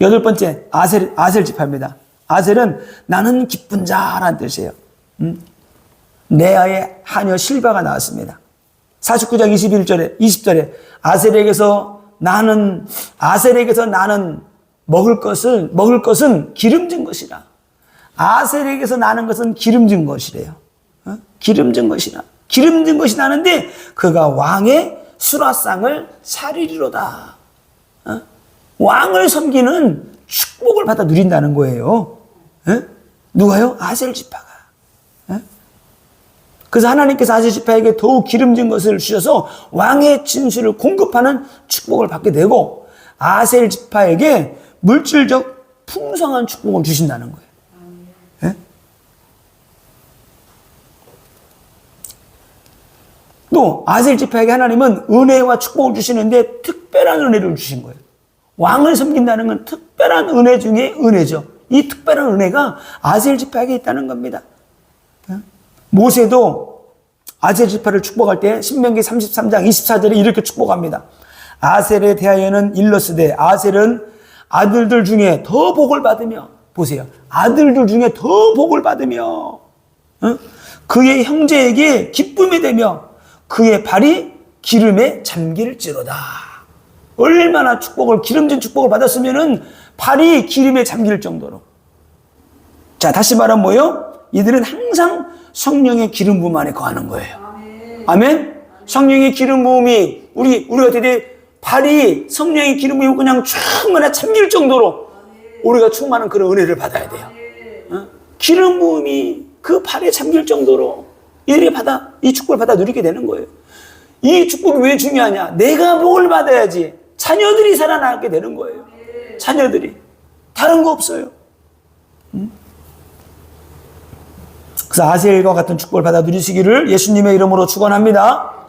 여덟 번째 아셀 아셀 지파입니다. 아셀은 나는 기쁜 자라는 뜻이에요. 음? 레아의 하녀 실바가 나왔습니다. 49장 21절에 20절에 아셀에게서 나는 아셀에게서 나는 먹을 것을 먹을 것은 기름진 것이라. 아셀에게서 나는 것은 기름진 것이래요. 어? 기름진 것이라. 기름진 것이 나는데 그가 왕의 수라상을 사리리로다. 어? 왕을 섬기는 축복을 받아 누린다는 거예요. 예? 누가요? 아셀 지파가. 예? 그래서 하나님께서 아셀 지파에게 더욱 기름진 것을 주셔서 왕의 진수를 공급하는 축복을 받게 되고 아셀 지파에게 물질적 풍성한 축복을 주신다는 거예요. 예? 또 아셀 지파에게 하나님은 은혜와 축복을 주시는데 특별한 은혜를 주신 거예요. 왕을 섬긴다는 건 특별한 은혜 중에 은혜죠. 이 특별한 은혜가 아셀 지파에게 있다는 겁니다. 예? 모세도 아셀 지파를 축복할 때 신명기 33장 24절에 이렇게 축복합니다. 아셀에 대하여는 일러스되 아셀은 아들들 중에 더 복을 받으며 보세요. 아들들 중에 더 복을 받으며 어? 그의 형제에게 기쁨이 되며 그의 발이 기름에 잠길지로다. 얼마나 축복을 기름진 축복을 받았으면은 발이 기름에 잠길 정도로. 자 다시 말하면 뭐요? 이들은 항상 성령의 기름 부음 안에 거하는 거예요. 아멘. 성령의 기름 부음이 우리 우리가 어떻게 발이 성령의 기름 부음이 그냥 충만에 잠길 정도로 우리가 충만한 그런 은혜를 받아야 돼요. 어? 기름 부음이 그 발에 잠길 정도로 이를 받아 이 축복을 받아 누리게 되는 거예요. 이 축복이 왜 중요하냐? 내가 복을 받아야지 자녀들이 살아나게 되는 거예요. 자녀들이 다른 거 없어요. 음? 그래서 아셀과 같은 축복을 받아 누리시기를 예수님의 이름으로 축원합니다.